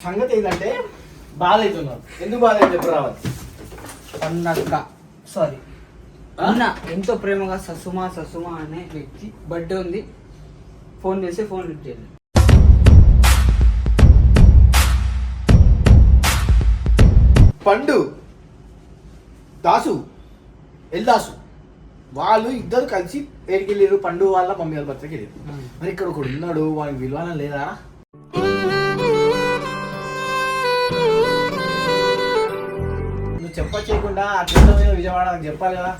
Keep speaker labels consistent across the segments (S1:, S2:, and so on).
S1: సంగతి ఏంటంటే బాధ అవుతున్నాను ఎందుకు బాధ అయితే చెప్పు రావాలి
S2: పండక్క సారీ? అన్న ఎంతో ప్రేమగా ససుమా ససుమా అనే వ్యక్తి బర్త్డే ఉంది. ఫోన్ చేసి ఫోన్ లిఫ్ట్ చేయలేదు
S1: పండు దాసు ఎల్దాసు వాళ్ళు ఇద్దరు కలిసి ఏడికి వెళ్ళారు పండు వాళ్ళ మమ్మీ వాళ్ళ బర్త్డేకి వెళ్ళారు మరి ఇక్కడ ఒకడు ఉన్నాడు వానికి విలువన లేదా? చెప్ప చేయకుండా అట్లా విజయవాడ నాకు చెప్పాలి కదా.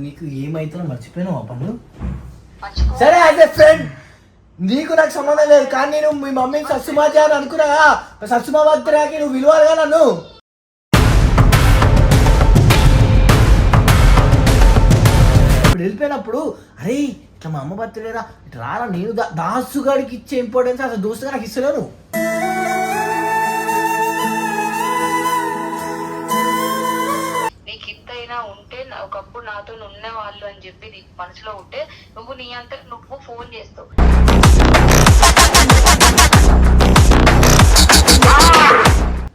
S3: నీకు
S1: ఏమైతుందో మర్చిపోయినావా పండు
S3: మర్చిపో
S1: సరే యాజ్ ఎ ఫ్రెండ్ నీకు నాకు సంబంధం లేదు కానీ నేను మీ మమ్మీని సత్సుమాజ అని అనుకున్నా సత్సుమా బర్త్డేకి నువ్వు విలువాలిగా నన్ను? ఇప్పుడు వెళ్ళిపోయినప్పుడు అరే ఇట్లా మా అమ్మ బర్త్డేరా ఇట్లా రారా? నేను దా- దాసుగాడికి ఇచ్చే ఇంపార్టెన్స్ అసలు దోస్తుగా నాకు ఇస్తలేను.
S3: ఉంటే ఒకప్పుడు నాతో ఉన్న వాళ్ళు అని చెప్పి నీకు మనసులో ఉంటే నువ్వు నీ అంతా నువ్వు ఫోన్ చేస్తావు.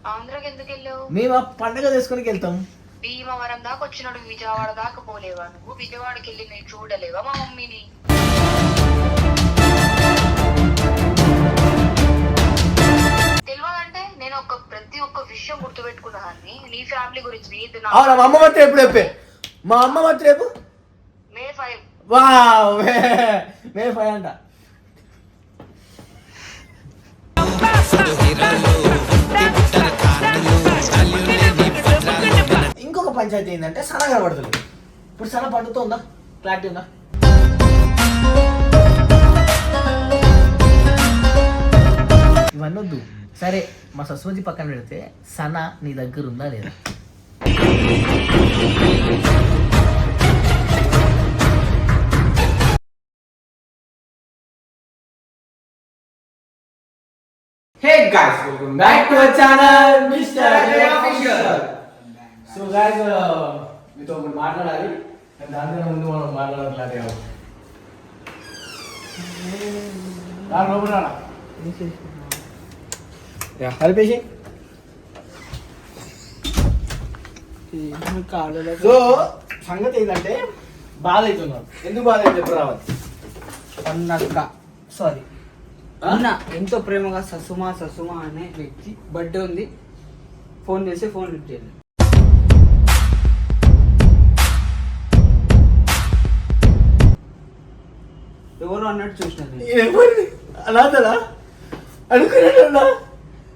S3: ఆంధ్రాకి ఎందుకు వెళ్ళావు?
S1: మేము ఆ పండగ చేసుకుని వెళ్తాం
S3: భీమవరం దాకా వచ్చినాడు విజయవాడ దాకా పోలేవా నువ్వు? విజయవాడకి వెళ్ళి నేను చూడలేవా మా మమ్మీని? తెలియదంటే నేను ఒక ప్రతి ఒక్క విషయం గుర్తుపెట్టుకున్నాను నీ ఫ్యామిలీ గురించి నీది నా
S1: అవునా మా అమ్మ బర్త్డే ఎప్పుడు చెప్పే? మా అమ్మ బర్త్డే రేపు
S3: మే ఫైవ్.
S1: వా మే ఫైవ్ అంట. పంచాయతీ ఏంటంటే సన కనబడుతుంది ఇప్పుడు సన పండుతుందా క్లారిటీ ఉందా ఇవన్నీ వద్దు సరే మా సస్వతి పక్కన పెడితే సన నీ దగ్గర ఉందా లేదా Hey guys, welcome back to our channel, Mr. Jay Official. So guys, uh, మీతో ఒకటి మాట్లాడాలి. కానీ దానికన్నా ముందు మనం మాట్లాడాలి దాని లోపల కలిపేసి సో సంగతి ఏంటంటే బాధ అవుతున్నాను ఎందుకు బాధ అయితే రావాలి
S2: పండక్క సారీ? అన్న ఎంతో ప్రేమగా ససుమా ససుమా అనే వ్యక్తి బర్త్డే ఉంది. ఫోన్ చేసి ఫోన్ లిఫ్ట్ చేయలేదు ఎవరు అన్నట్టు చూసినారు? నేను.
S1: ఎవరిని అనాథనా అనుకున్నాడన్నా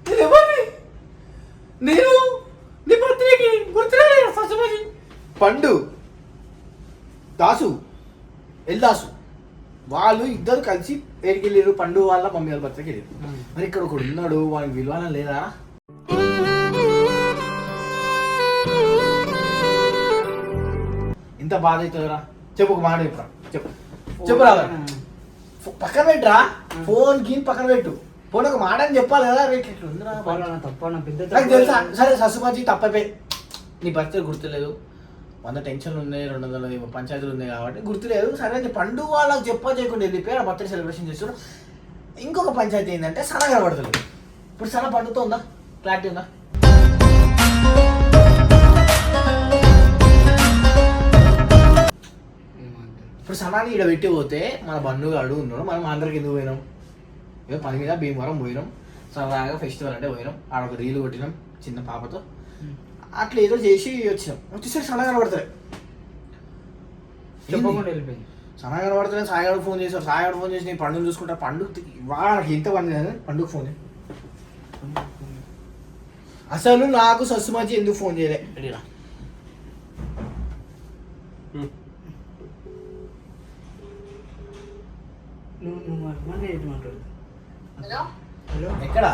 S1: నేను ఎవరిని? నేను నీ గుర్తురాలేదు సత్యమని పండు దాసు ఎల్దాసు వాళ్ళు ఇద్దరు కలిసి ఏడికి వెళ్ళారు పండు వాళ్ళ మమ్మీ వాళ్ళ బర్త్డేకి వెళ్ళారు మరి ఇక్కడ ఒకడు ఉన్నాడు వానికి విలువన లేదా? ఇంత బాధ అవుతుందిరా. చెప్పు ఒక మాట చెప్పురా. చెప్పు. చెప్పు రాదా పక్కన పెట్టురా? ఫోన్ గీన్ పక్కన పెట్టు. ఫోన్ ఒక మాట అని చెప్పాలి కదా రేట్ ఇట్లా నాకు తెలుసా. సరే ససుమాజీ తప్పైపోయి. నీ బర్త్డే గుర్తులేదు. వంద టెన్షన్లు ఉన్నాయి రెండు వందల పంచాయతీలు ఉన్నాయి కాబట్టి గుర్తులేదు. సరే అయితే పండు వాళ్ళకి చెప్ప చేయకుండా వెళ్ళిపోయి ఆ బర్త్డే సెలబ్రేషన్ చేస్తారు ఇంకొక పంచాయతీ ఏంటంటే సన కనబడుతుంది. ఇప్పుడు సన పండుతో ఉందా క్లారిటీ ఉందా? ఇప్పుడు సనాన్ని ఈడ పెట్టి పోతే మన బంధుగాడు ఉన్నాడు మనం ఆంధ్రకి ఎందుకు పోయినాం? ఏదో పని మీద భీమవరం పోయినాం సరదాగా ఫెస్టివల్ అంటే పోయినాం ఆడ ఒక రీలు కొట్టినాం చిన్న పాపతో. అట్లా ఏదో చేసి వచ్చినాం. వచ్చేసరికి సన కనబడతాయి
S2: చెప్పకుండా వెళ్ళిపోయింది.
S1: సన కనబడుతుంది సాయిగాడు ఫోన్ చేశారు సాయిగాడు ఫోన్ చేసి నేను పండుగ చూసుకుంటా పండుగ వాళ్ళకి ఎంత పని కదా పండుగ ఫోన్. అసలు నాకు సస్సుమాచి ఎందుకు ఫోన్ చేయలే?
S2: నువ్వు నువ్వు మాట్లాడు ఏంటి మాట్లాడు
S3: హలో?
S2: హలో?
S1: ఎక్కడ?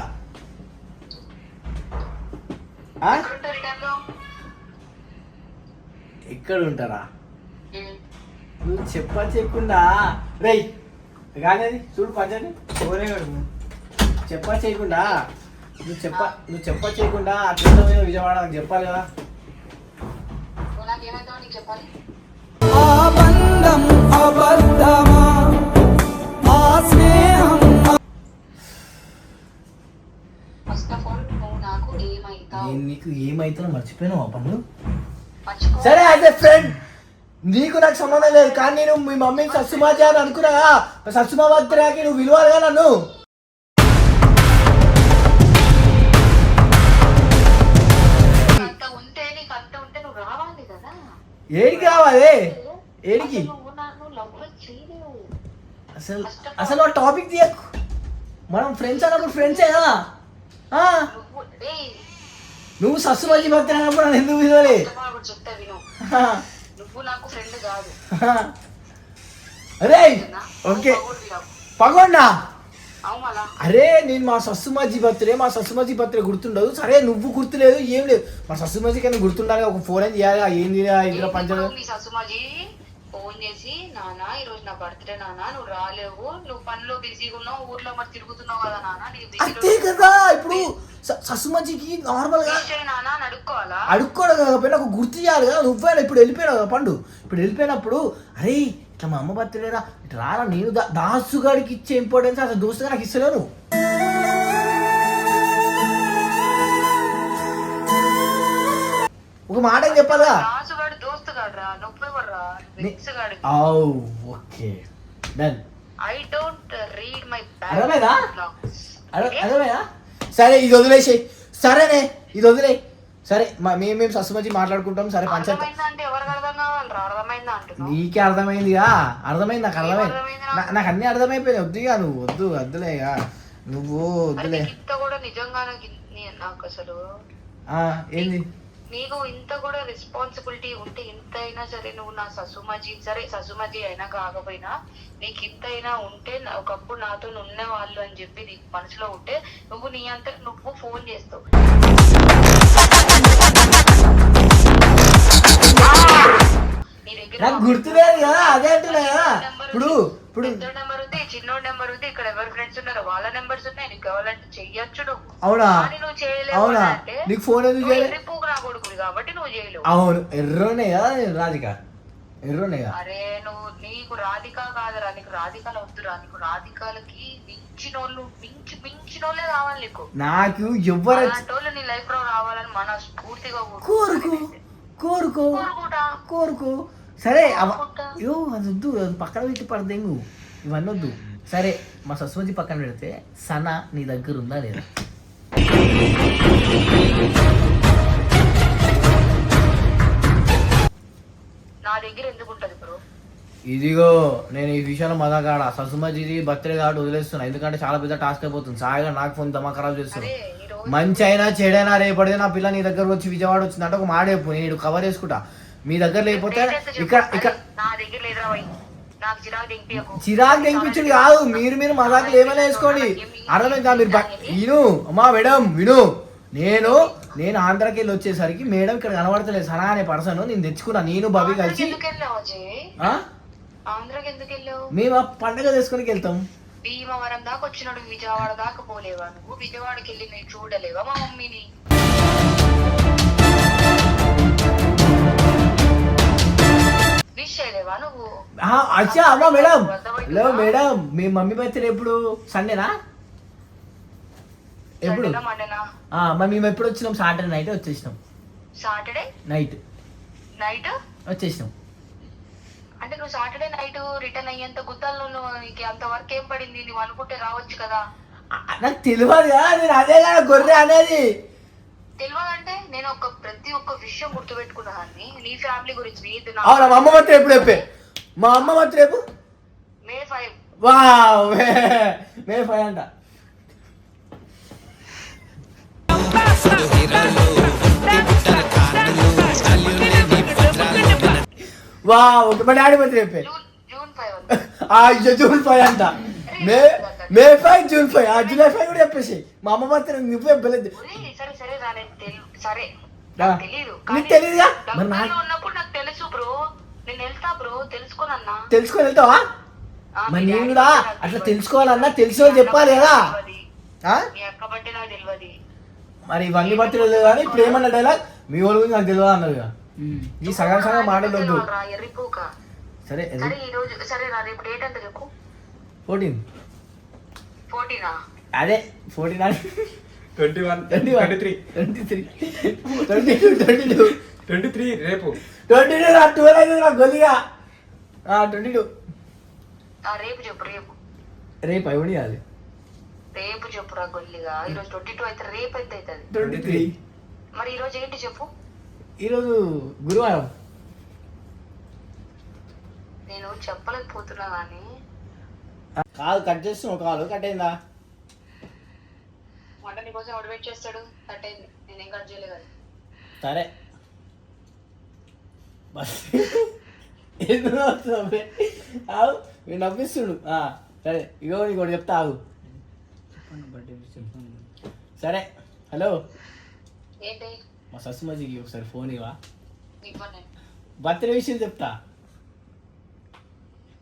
S1: ఎక్కడ ఉంటారా నువ్వు చెప్ప చెప్పకుండా రేయ్ కానీ అది చూడు పంచని.
S2: ఎవరే గడుపు
S1: చెప్ప చేయకుండా. నువ్వు చెప్ప నువ్వు చెప్ప చేయకుండా అట్లా విజయవాడ నాకు చెప్పాలి కదా.
S3: చెప్పాలి?
S1: ఆ నీకు ఏమైతుందో మర్చిపోయినావు పండు?
S3: మర్చిపో.
S1: సరే యాజ్ ఎ ఫ్రెండ్ నీకు నాకు సంబంధం లేదు కానీ నేను మీ మమ్మీని సత్సుమాజ అని అనుకున్నా. సత్సుమా భద్రాకి నువ్వు విలువాలిగా నన్ను. ఏడికి రావాలి? ఏడికి?
S3: అసలు
S1: అసలు ఆ టాపిక్ తీయకు. మనం ఫ్రెండ్స్ అన్నప్పుడు ఫ్రెండ్సే కదా. ఆ,
S3: నువ్వు
S1: సత్సుమాజీ భక్తి అన్నప్పుడు నన్ను ఎందుకు విలువలే
S3: చెప్తా విను. నువ్వు నాకు ఫ్రెండ్ కాదు.
S1: అరే? ఓకే. పగొండా అరే నేను మా సస్సుమాజీ బర్త్డే మా సస్సుమాజీ బర్త్డే గుర్తుండదు. సరే నువ్వు గుర్తులేదు ఏం లేదు. మా సస్సుమాజీ కానీ గుర్తుండాలి ఒక ఫోన్ ఏం చేయాలి పంచదు
S3: ఇప్పుడు మీ ససుమాజీ ఫోన్ చేసి నానా ఈ రోజు నా బర్త్డే నానా నువ్వు రాలేవు నువ్వు పనిలో బిజీగా ఉన్నావు ఊర్లో మరి తిరుగుతున్నావు కదా నానా
S1: అంతే కదా ఇప్పుడు స- సస్సుమాజీకి
S3: నార్మల్గా నానా అడుక్కోవాలా?
S1: అడుక్కోవడం కాకపోయినా ఒక గుర్తు చేయాలి కదా నువ్వే ఇప్పుడు వెళ్ళిపోయావు కదా పండు. ఇప్పుడు వెళ్ళిపోయినప్పుడు అరే ఇట్లా మా అమ్మ బర్త్డేరా ఇట్లా రారా నేను దా- దాసుగాడికి ఇచ్చే ఇంపార్టెన్స్ అసలు దోస్తుగా నాకు ఇస్తలేను ఒక మాట ఏం చెప్పాలా?
S3: రాజుగాడు దోస్తు గాడురా నువ్వెవర్రా విక్స్ గాడు
S1: ఔ okay. Done.
S3: I don't read my
S1: అర్థమైందా? అర్థ- అర్థమైనా సరే ఇది వదిలేసి. సరేనే ఇది వదిలే. సరే మేము మేము సస్సుమచ్చి మాట్లాడుకుంటాం. సరే పంచాయతీ
S3: అర్థమైందా అర్థమైందా
S1: నీకే అర్థమైందిగా? అర్థమైంది నాకు అర్థమైంది. నాకు? అన్ని అర్థమైపోయినాయి. వద్దుగా నువ్వు వద్దు వద్దులేగా నువ్వు వద్దులే.
S3: కూడా నిజంగా నాకు అసలు.
S1: ఆ, ఏంది?
S3: నీకు ఇంత కూడా రెస్పాన్సిబిలిటీ ఉంటే ఇంత అయినా సరే నువ్వు నా ససుమజీ సరే ససుమజీ అయినా కాకపోయినా నీకు ఇంత అయినా ఉంటే ఒకప్పుడు నాతో ఉన్న వాళ్ళు అని చెప్పి నీకు మనసులో ఉంటే నువ్వు నీ అంత నువ్వు ఫోన్ చేస్తావు. నీ దగ్గర
S1: నాకు గుర్తులేదు కదా అదే అంటున్నా కదా. ఇప్పుడు ఇప్పుడు
S3: నెంబర్ ఉంది? చిన్నోడు నెంబర్ ఉంది. ఇక్కడ ఎవరు ఫ్రెండ్స్ ఉన్నారు వాళ్ళ నెంబర్స్ ఉన్నాయి. నీకు కావాలంటే చెయ్యొచ్చు నువ్వు.
S1: అవునా?
S3: నువ్వు చేయలేవు
S1: అవునా?
S3: అంటే
S1: నీకు ఫోన్ ఎందుకు
S3: నువ్వు
S1: చేయలే?
S3: ఎర్రిపోకు నా కొడుకువి కాబట్టి నువ్వు చేయలేవు.
S1: అవును. ఎర్రోనే కదా నేను రాధిక? ఎర్రోనే కదా?
S3: అరే నువ్వు నీకు రాధిక కాదురా. నీకు రాధికాలు వద్దురా. నీకు రాధికాలకి మించిన వాళ్ళు మించి మించిన వాళ్ళే కావాలి నీకు.
S1: నాకు ఎవ్వరు
S3: అలాంటి వాళ్ళు నీ లైఫ్లో రావాలని మన స్ఫూర్తిగా
S1: కోరుకో కోరుకో
S3: కోరుకుంటా.
S1: కోరుకో. సరే. అయ్యో అది వద్దు అది పక్కన పెట్టి పడదేంగు ఇవన్నీ వద్దు సరే మా సస్వతి పక్కన పెడితే సన నీ దగ్గర ఉందా లేదా
S3: నా దగ్గర ఎందుకు ఉంటది బ్రో
S1: ఇదిగో నేను ఈ విషయంలో మదాగాడ ససుమజిది బర్త్డే కార్డు వదిలేస్తున్నా ఎందుకంటే చాలా పెద్ద టాస్క్ అయిపోతుంది సాయిగా నాకు ఫోన్ దమా ఖరాబ్ చేస్తున్నా
S3: రోజు
S1: మంచి అయినా చెడైనా రేపడితే నా పిల్ల నీ దగ్గర వచ్చి విజయవాడ వచ్చిందంటే ఒక మాట చెప్పు నేను కవర్ చేసుకుంటా మీ దగ్గర లేకపోతే. ఇక్కడ ఇక్కడ
S3: చిరాకు
S1: తెంపించుడు కాదు. మీరు మీరు మజాకులు ఏమైనా వేసుకోండి. అర్థమైందా? మీరు విను. అమ్మా మేడం విను. నేను నేను ఆంధ్రాకి వెళ్ళి వచ్చేసరికి మేడం ఇక్కడ కనబడతలేదు సనా అనే పర్సన్ నేను తెచ్చుకున్నా. నేను
S3: ఆంధ్రాకి
S1: కలిసి. మేము ఆ పండగ చేసుకుని వెళ్తాం.
S3: భీమవరం దాకా వచ్చినాడు. విజయవాడ దాకా పోలేవా నువ్వు? విజయవాడకి వెళ్ళి నేను చూడలేవా మా మమ్మీని?
S1: అచ్చా అమ్మా మేడం. Hello madam. మీ మమ్మీ బర్త్డే ఎప్పుడు? సండేనా? ఎప్పుడు? మరి మేము ఎప్పుడు వచ్చినాం? సాటర్డే నైట్ వచ్చేసినాం.
S3: సాటర్డే?
S1: నైట్.
S3: నైట్?
S1: వచ్చేసినాం.
S3: అంటే నువ్వు సాటర్డే నైట్ రిటర్న్ అయ్యేంత గుత్తాల్లో నీకు అంత వర్క్ ఏం పడింది? నువ్వు అనుకుంటే రావచ్చు కదా.
S1: నాకు తెలియదు కదా నేను అదే కదా గొర్రె అనేది.
S3: తెలియదంటే నేను ఒక ప్రతి ఒక్క విషయం గుర్తుపెట్టుకున్నాను నీ ఫ్యామిలీ గురించి నీది నా
S1: అవునా మా అమ్మ బర్త్డే ఎప్పుడు చెప్పే. మా అమ్మ బర్త్డే రేపు?
S3: May five.
S1: Wow May five అంట. వా మా డాడీ బర్త్డే చెప్పే
S3: జూన్ ఫైవ్
S1: ఆ అయ్యో జూన్ ఫైవ్ అంట. May May five June five ఆ జూలై ఫైవ్ కూడా చెప్పేసి మా అమ్మ బర్త్డే నువ్వు చెప్పలేదు
S3: సరే సరే రా నేను తెలు సరే తెలీదు
S1: నీకు? మరి
S3: దగ్గరలో ఉన్నప్పుడు నాకు తెలుసు బ్రో నేను వెళ్తా బ్రో తెలుసుకోనన్నా
S1: తెలుసుకొని వెళ్తావా మరి నేను కూడా అట్లా
S3: తెలియదు.
S1: తెలుసుకోవాలన్నా తెలిసో చెప్పాలి
S3: బట్టే
S1: కదా
S3: తెలియదు. బట్టే తెలియదు
S1: మరి ఇవన్నీ బర్త్డే లేదు కానీ ఇప్పుడు ఏమన్నా డైలాగ్ మీ వాళ్ళ గురించి నాకు తెలియదు అన్నది. ఈ సగం సగం మాటలు వద్దు సరే
S3: సరే ఈ రోజు సరే రా రేపు డేట్ ఎంత చెప్పు
S1: ఫోర్టీనా అదే ఫోర్టీన్? అని
S4: twenty one
S1: twenty
S4: twenty three.
S1: Twenty three. Twenty two twenty two.
S4: Twenty three రేపు.
S1: ట్వంటీ టూ నా ట్వెల్వ్ అయితే నా గొల్లిగా. Twenty two.
S3: ఆ రేపు చెప్పు రేపు.
S1: రేపు? అవి కాదు
S3: రేపు చెప్పురా గొల్లిగా. ఈరోజు ట్వంటీ టూ అయితే రేపు ఎంత అవుతుంది
S1: ట్వంటీ త్రీ.
S3: మరి ఈ రోజు ఏంటి చెప్పు?
S1: ఈరోజు గురువారం.
S3: నేను చెప్పలేకపోతున్నా కానీ
S1: కాదు కట్ చేస్తున్నావు కాదు కట్ అయిందా?
S3: వంట నీకోసం ఎవడు వెయిట్ చేస్తాడు? కట్ అయింది. నేనేం కట్ చేయలేదు కదా
S1: సరే. బస్. ఎందుకు నవ్వుతున్నావు? ఆగు. నవ్విస్తుడు. ఆ, సరే. ఇగో నీకు ఒకటి చెప్తా ఆగు. సరే. హలో.
S3: ఏంటి?
S1: మా ససుమజికి ఒకసారి ఫోన్ ఇవా
S3: నీకు నేను.
S1: బర్త్డే విషయం చెప్తా.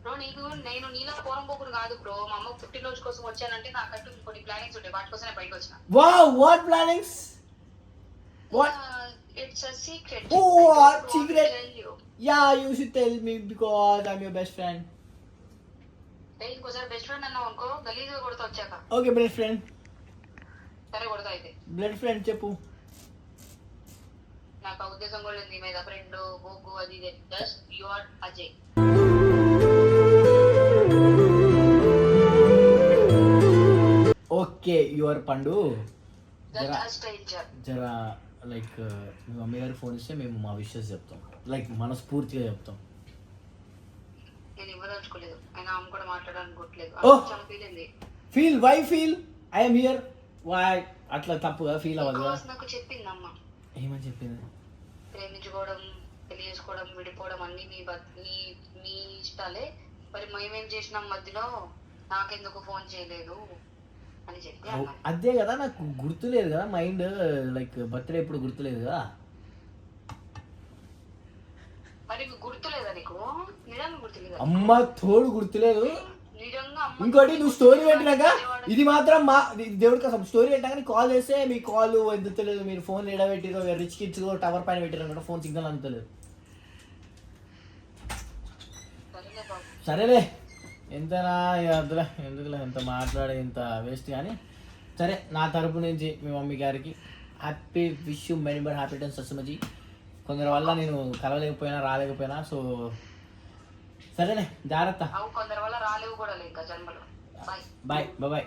S3: బ్రో నీకు నేను నీలా పోరం పోకుడు కాదు బ్రో మా అమ్మ పుట్టినరోజు కోసం వచ్చానంటే నాకంటూ కొన్ని ప్లానింగ్స్ ఉంటాయి. వాటి కోసమే బయటకు వచ్చిన.
S1: వా what plannings what
S3: it's a secret
S1: Oh, what secret? Yeah you should tell me because I'm your best friend
S3: ఇంకోసారి బెస్ట్ ఫ్రెండ్ అన్నావు అనుకో గలీజ్గా కొడతా వచ్చాక.
S1: ఓకే బెస్ట్ ఫ్రెండ్
S3: సరే కొడతా అయితే.
S1: బ్లడ్ ఫ్రెండ్ చెప్పు.
S3: నాకు ఆ ఉద్దేశం కూడా లేదు నీ మీద. ఫ్రెండ్ బొగ్గు అది ఇది. Just you are Ajay
S1: okay your పండు జరా జరా లైక్ మీ మమ్మీ గారు ఫోన్ ఇస్తే మేము మా విషెస్ చెప్తాం. లైక్ మనస్ఫూర్తిగా చెప్తాం.
S3: Feel
S1: why feel I'm here why అట్లా తప్పుగా ఫీల్ అవ్వదు
S3: నాకు చెప్పింది అమ్మ.
S1: ఏమని చెప్పింది?
S3: ప్రేమించుకోవడం పెళ్ళి చేసుకోవడం విడిపోవడం అన్ని మీ మీ మీ ఇష్టాలే. మరి మేమేం చేసినాం మధ్యలో? నాకెందుకు ఫోన్ చేయలేదు? అని చెప్పి
S1: అదే కదా నాకు గుర్తులేదు కదా మైండ్ లైక్ బర్త్డే ఎప్పుడు గుర్తులేదు కదా?
S3: మరి గుర్తులేదా నీకు? నిజంగా గుర్తులేదా
S1: అమ్మ తోడు గుర్తులేదు. ఇంకోటి నువ్వు స్టోరీ పెట్టినాక ఇది మాత్రం మా ఇది దేవుడి కోసం స్టోరీ పెట్టినాక నీకు కాల్ చేస్తే మీ కాల్ ఎందుతలేదు మీరు ఫోన్ ఎడబెట్టిరో రిచ్ కిడ్స్ టవర్ పైన పెట్టిరో ఫోన్ సిగ్నల్ అందుతలేదు.
S3: సరేలే.
S1: సరేలే ఎంతనా వద్దులే ఎందుకులే ఎంత మాట్లాడే ఇంత వేస్ట్ కానీ. సరే నా తరపు నుంచి మీ మమ్మీ గారికి happy wish you many more happy tens ససుమజీ కొందరి వల్ల నేను కలవలేకపోయినా రాలేకపోయినా సో సరేనే జాగ్రత్త. Bye bye